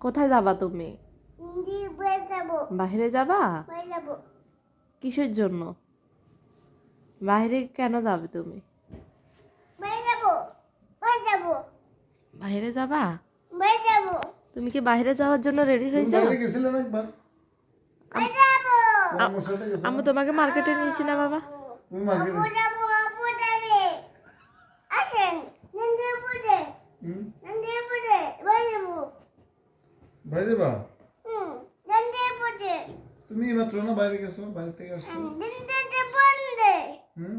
কোথায় যাবা তুমি? বাই যাব বাইরে যাবা? বাই যাব কিসের জন্য? বাইরে কেন যাবে তুমি? বাইরে যাবা? বাই যাব তুমি কি বাইরে যাওয়ার জন্য রেডি হয়েছো? আমি তোমাকে মার্কেটে নিয়েছি না বাবা? বাইরে বা? হুম লেন্ডে পড়ে তুমি মাত্র না বাইরে গেছো? বাইরে থেকে আসছো? পড়ে হুম?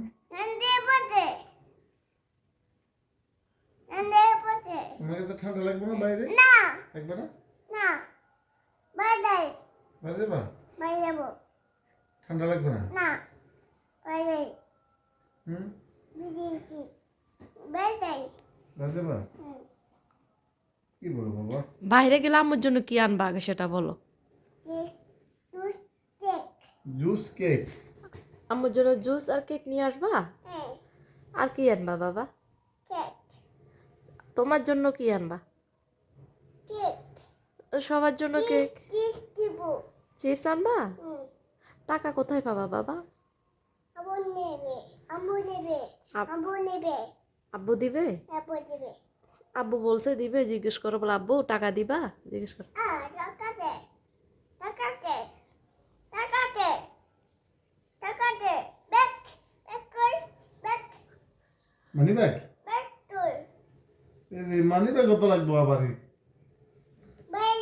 তোমার কাছে ঠান্ডা লাগবে না বাইরে? না। একবার না? না। বাইরে যাবা? বাই যাব। ঠান্ডা লাগবে না? না। বাই যাই হুম? দিদিছি বাই যাই বাইরে যাবা? কি বলো বাবা? বাইরে গেলে আমার জন্য কি আনবা আগে সেটা বলো। Juice cake. Juice cake? আম্মুর জন্য জুস আর কেক নিয়ে আসবা? হ্যাঁ। আর কি আনবা বাবা? তোমার জন্য কি আনবা? কেক। সবার জন্য কেক। চিপস আনবা? টাকা কোথায় পাবা বাবা? আব্বু দিবে? আব্বু আব্বু বলছে দিবে জিজ্ঞেস করো বলে আব্বু টাকা দিবা? জিজ্ঞেস করো। টাকা মানি ব্যাগ কত লাগবে আবার বাই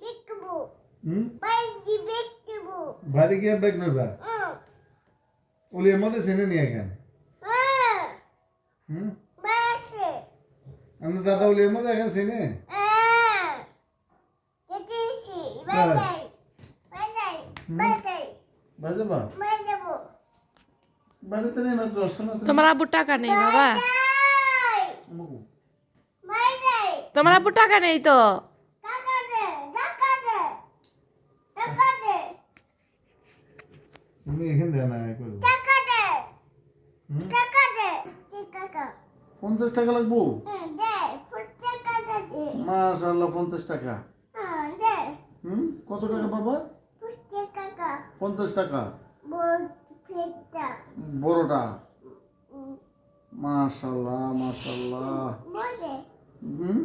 বিকবু হুম? বাই দি বিকবু বাইরে গিয়ে ব্যাগ নেবা? ওলি এর মধ্যে সেনে নিয়ে কেন হ্যাঁ। হুম? আমি দাদা ওলি এর মধ্যে এখন সেনে হ্যাঁ। তুমি? তোমার আব্বুর টাকা নেই বাবা যাই আমাকে। বাই যাই তোমার আব্বুর টাকা নেই তো? টাকা দে টাকা দে দে। তুমি এখানে দেয় না এ করব। টাকা দে হুম? টাকা দে টাকা পঞ্চাশ টাকা লাগবো? হ্যাঁ দে ফুট টাকা দে মাশাল্লাহ পঞ্চাশ টাকা। হ্যাঁ দে। হুম? কত টাকা পাবা? পঞ্চাশ টাকা। বড়টা। মাশাল্লাহ মাশাল্লাহ বলে হুম?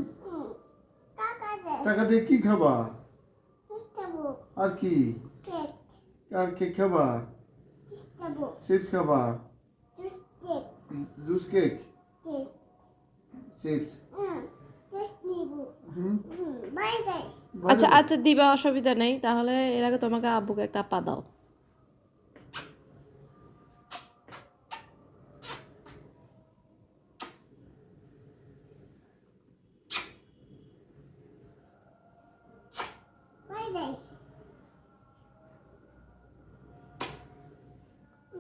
টাকা দিয়ে কি খাবা? আর কি? আর কেক খাবা? চিপস খাবা? Juice cake. চিপস। হুম টেস্ট নিবো। হুম। হুম বাই যাই আচ্ছা আচ্ছা দিবা অসুবিধা নেই। তাহলে এর আগে তোমাকে আব্বুকে একটা আপা দাও বাই যাই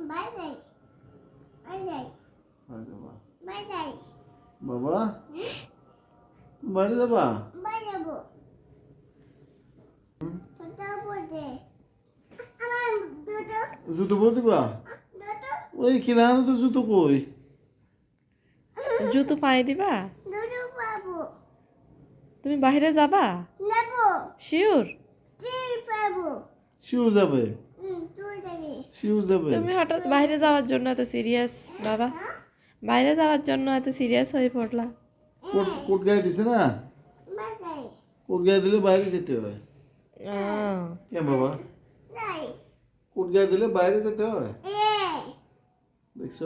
বাই যাই বাই যাই বাই যাই বাবা? বাইরে যাবা? যাব। জুতো পরে দিবা? ওই কিনারে তো জুতো কই? জুতো পায়ে দিবা? তুমি বাইরে যাবা? শিওর শিউর যাবে। তুই যাবি। তুমি হঠাৎ বাইরে যাওয়ার জন্য এত সিরিয়াস বাবা। বাইরে যাওয়ার জন্য এত সিরিয়াস হয়ে পড়লা। কোট কোট গায়ে দিছে না? কোট গায়ে দিলে বাইরে যেতে হয়। আহ, কেন বাবা? কোট গায়ে দিলে বাইরে যেতে হয়। এ দেখছ?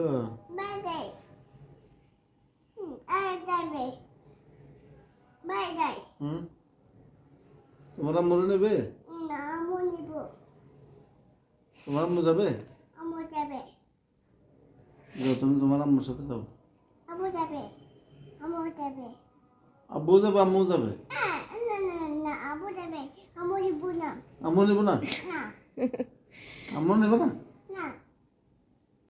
বাই যাই হুম আর যাবে বাই যাই হুম তোমার আম্মু নেবে? না নিব। তোমার আম্মু যাবে? আম্মু যাবে। যাও তুমি তোমার আম্মুর সাথে যাও। আম্মু যাবে। আম্মু যাবে। আব্বু যাবে আম্মু যাবে? আম্মু না না যাবে। আম্মু নিব না। আম্মু নিব না? না। আম্মু নিব না?